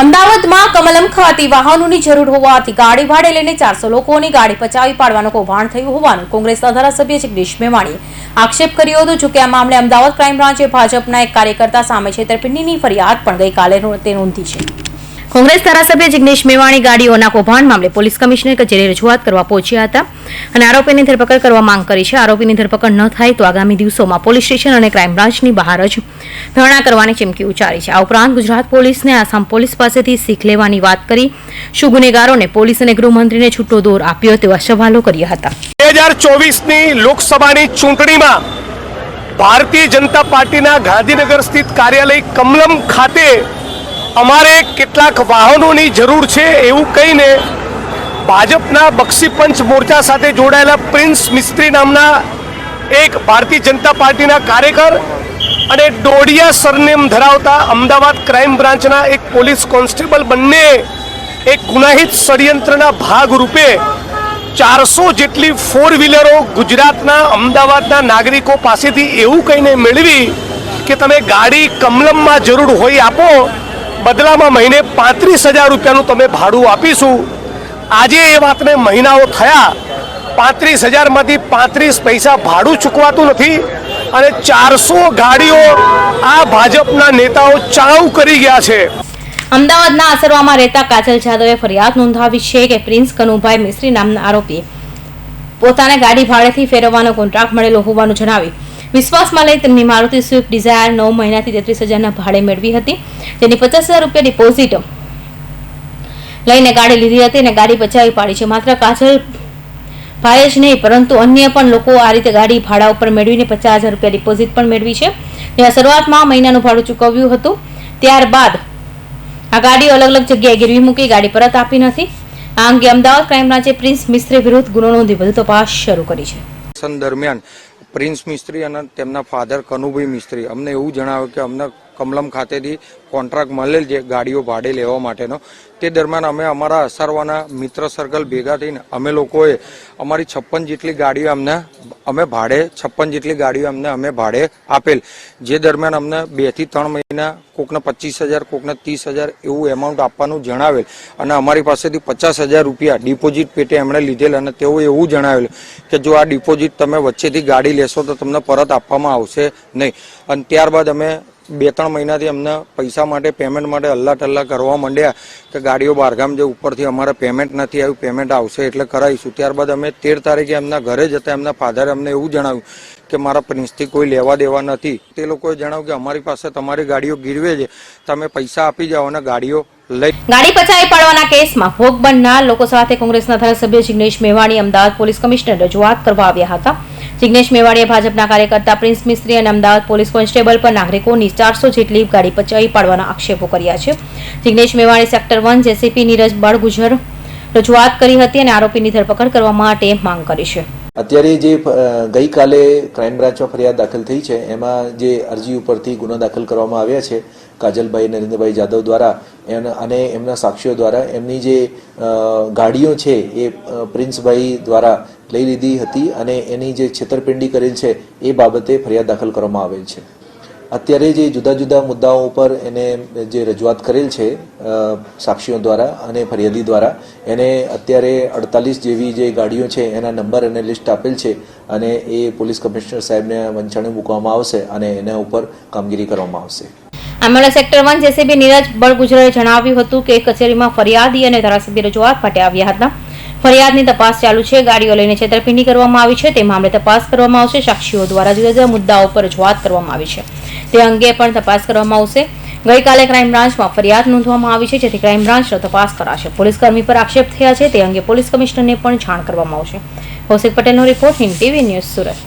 અમદાવાદમાં કમલમ ખાતે વાહનોની જરૂર હોવાથી ગાડી ભાડે લઈને ચારસો લોકોની ગાડી પચાવી પાડવાનું કૌભાંડ થયું હોવાનું કોંગ્રેસના ધારાસભ્ય જગદીશ મેવાણીએ આક્ષેપ કર્યો હતો. જોકે આ મામલે અમદાવાદ ક્રાઇમ બ્રાન્ચે ભાજપના એક કાર્યકર્તા સામે છેતરપિંડીની ફરિયાદ પણ ગઈકાલે તે નોંધી છે. કોંગ્રેસ ધારાસભ્ય જિગ્નેશ મેવાણી ગાડીઓના કૌભાંડ મામલે પોલીસ કમિશનર કચેરીએ રજૂઆત કરવા પહોંચ્યા હતા અને આરોપીની ધરપકડ કરવા માંગ કરી છે. આરોપીની ધરપકડ ન થાય તો આગામી દિવસોમાં પોલીસ સ્ટેશન અને ક્રાઇમ બ્રાન્ચની બહાર જ ધરણા કરવાની ચીમકી ઉચ્ચારી છે. આ ઉપરાંત ગુજરાત પોલીસને આસામ પોલીસ પાસેથી શીખ લેવાની વાત કરી શું ગુનેગારોને પોલીસ અને ગૃહમંત્રીને છૂટો દોર આપ્યો તેવા સવાલો કર્યા હતા. બે હજાર ચોવીસની લોકસભાની ચૂંટણીમાં ભારતીય જનતા પાર્ટીના ગાંધીનગર સ્થિત કાર્યાલય કમલમ ખાતે અમારે કેટલાક વાહનોની જરૂર છે એવું કહીને ભાજપના બક્ષીપંચ મોરચા સાથે જોડાયેલા પ્રિન્સ મિસ્ત્રી નામના એક ભારતીય જનતા પાર્ટીના કાર્યકર અને ડોડિયા સરનેમ ધરાવતા અમદાવાદ ક્રાઇમ બ્રાન્ચના એક પોલીસ કોન્સ્ટેબલ બંને એક ગુનાહિત ષડયંત્રના ભાગરૂપે ચારસો જેટલી ફોર વ્હીલરો ગુજરાતના અમદાવાદના નાગરિકો પાસેથી એવું કહીને મેળવી કે તમે ગાડી કમલમમાં જરૂર હોય આપો બદલામાં મહિને પાંત્રીસ હજાર રૂપિયાનું તમે ભાડું આપીશું. આજે એ વાતને મહિનાઓ થયા, પાંત્રીસ હજારમાંથી પાંત્રીસ પૈસા ભાડું ચૂકવાતું નથી અને ચારસો ગાડીઓ આ ભાજપના નેતાઓ ચાઉ કરી ગયા છે. અમદાવાદના આસરવામાં રહેતા કાજલ જાદવે ફરિયાદ નોંધાવી છે કે પ્રિન્સ કનુભાઈ મિસ્ત્રી નામના આરોપીએ પોતાને ગાડી ભાડેથી ફેરવવાનો કોન્ટ્રાક્ટ મળેલો હોવાનું જણાવી વિશ્વાસમાં લઈ તેમની મારુતિ સ્વિફ્ટ ડિઝાયર નવ મહિનાથી તેત્રીસ હજારના ભાડે મેળવી હતી. તેની પચાસ હજાર રૂપિયા ડિપોઝિટ લઈને ગાડી લીધી હતી અને ગાડી બચાવી પાડી છે. માત્ર કાજલ ભાઈ જ નહીં, પરંતુ અન્ય પણ લોકો આ રીતે ગાડી ભાડા ઉપર મેળવીને પચાસ હજાર રૂપિયા ડિપોઝિટ પણ મેળવી છે. જેમાં શરૂઆતમાં મહિનાનું ભાડું ચૂકવ્યું હતું. ત્યારબાદ આ ગાડી અલગ અલગ જગ્યાએ ગીરવી મૂકી ગાડી પરત આપી નથી. આ અંગે અમદાવાદ ક્રાઇમ બ્રાંચે પ્રિન્સ મિસ્ત્રી વિરુદ્ધ ગુનો નોંધી વધુ તપાસ શરૂ કરી છે. દરમિયાન પ્રિન્સ મિસ્ત્રી અને તેમના ફાધર કનુભાઈ મિસ્ત્રી. અમને એવું જણાવ્યું કે અમને કમલમ ખાતેથી કોન્ટ્રાક્ટ મળેલ છે ગાડીઓ ભાડે લેવા માટેનો. તે દરમિયાન અમે અમારા અસારવાના મિત્ર સર્કલ ભેગા થઈને અમે લોકોએ અમારી છપ્પન જેટલી ગાડીઓ અમને અમે ભાડે, છપ્પન જેટલી ગાડીઓ અમને અમે ભાડે આપેલ. જે દરમિયાન અમને બેથી ત્રણ મહિના કોકને પચીસ હજાર, કોકને ત્રીસ હજાર એવું એમાઉન્ટ આપવાનું જણાવેલ. અને અમારી પાસેથી પચાસ હજાર રૂપિયા ડિપોઝિટ પેટે એમણે લીધેલ અને તેઓ એવું જણાવેલ કે જો આ ડિપોઝિટ તમે વચ્ચેથી ગાડી લેશો તો તમને પરત આપવામાં આવશે નહીં. અને ત્યારબાદ અમે બે ત્રણ મહિનાથી અમને પૈસા માટે પેમેન્ટ માટે હલ્લા ટલ્લા કરવા માંડ્યા કે ગાડીઓ બહારગામ જે ઉપરથી અમારે પેમેન્ટ નથી આવ્યું પેમેન્ટ આવશે એટલે કરાવીશું. ત્યારબાદ અમે તેર તારીખે એમના ઘરે જતા એમના ફાધરે અમને એવું જણાવ્યું કે મારા પ્રિન્સથી કોઈ લેવા દેવા નથી. તે લોકોએ જણાવ્યું કે અમારી પાસે તમારી ગાડીઓ ગીરવે છે, તમે પૈસા આપી જાઓ અને ગાડીઓ લઈ ગાડી પચાવી પાડવાના કેસમાં ભોગ બનનાર લોકો સાથે કોંગ્રેસના ધારાસભ્ય જિગ્નેશ મેવાણી અમદાવાદ પોલીસ કમિશનર રજૂઆત કરવા આવ્યા હતા. જિગ્નેશ મેવાડીએ ભાજપના કાર્યકર્તા પ્રિન્સ મિસ્ત્રી અને અમદાવાદ પોલીસ કોન્સ્ટેબલ પર નાગરિકોની ચારસો જેટલી ગાડી પચાવી પાડવાના આક્ષેપો કર્યા છે. Jignesh Mevani sector one JCP Niraj Balgujar રજૂઆત કરી હતી અને આરોપીની ધરપકડ કરવા માટે માંગ કરી છે. અત્યારે જે ગઈકાલે ક્રાઇમ બ્રાન્ચમાં ફરિયાદ દાખલ થઈ છે, એમાં જે અરજી ઉપરથી ગુનો દાખલ કરવામાં આવ્યા છે, કાજલભાઈ નરેન્દ્રભાઈ જાદવ દ્વારા અને એમના સાક્ષીઓ દ્વારા, એમની જે ગાડીઓ છે એ પ્રિન્સભાઈ દ્વારા લઈ લીધી હતી અને એની જે છેતરપિંડી કરેલ છે, એ બાબતે ફરિયાદ દાખલ કરવામાં આવેલ છે. અત્યારે જે જુદા જુદા મુદ્દાઓ ઉપર એને જે રજૂઆત કરેલ છે સાક્ષીઓ દ્વારા અને ફરિયાદી દ્વારા, એને અત્યારે અડતાલીસ જેવી જે ગાડીઓ છે, એના નંબર અને લિસ્ટ આપેલ છે અને એ પોલીસ કમિશનર સાહેબને વંચાણે મૂકવામાં આવશે અને એના ઉપર કામગીરી કરવામાં આવશે. આ સેક્ટર વન જેસીબી નીરજ બળગુજરાએ જણાવ્યું હતું કે કચેરીમાં ફરિયાદી અને ધારાસભ્ય રજૂઆત માટે આવ્યા હતા. ફરિયાદની તપાસ ચાલુ છે. ગાડીઓ લઈને છેતરપિંડી કરવામાં આવી છે. તે મામલે તપાસ કરવામાં આવશે. સાક્ષીઓ દ્વારા જુદા જુદા મુદ્દાઓ પર રજૂઆત કરવામાં આવી છે. તે અંગે પણ તપાસ કરવામાં આવશે. ગઈકાલે ક્રાઇમ બ્રાન્ચમાં ફરિયાદ નોંધવામાં આવી છે. જેથી ક્રાઇમ બ્રાન્ચનો તપાસ કરાશે. પોલીસ કર્મી પર આક્ષેપ થયા છે. તે અંગે પોલીસ કમિશનરને પણ જાણ કરવામાં આવશે. કૌશિક પટેલનો report Hind TV news Surat.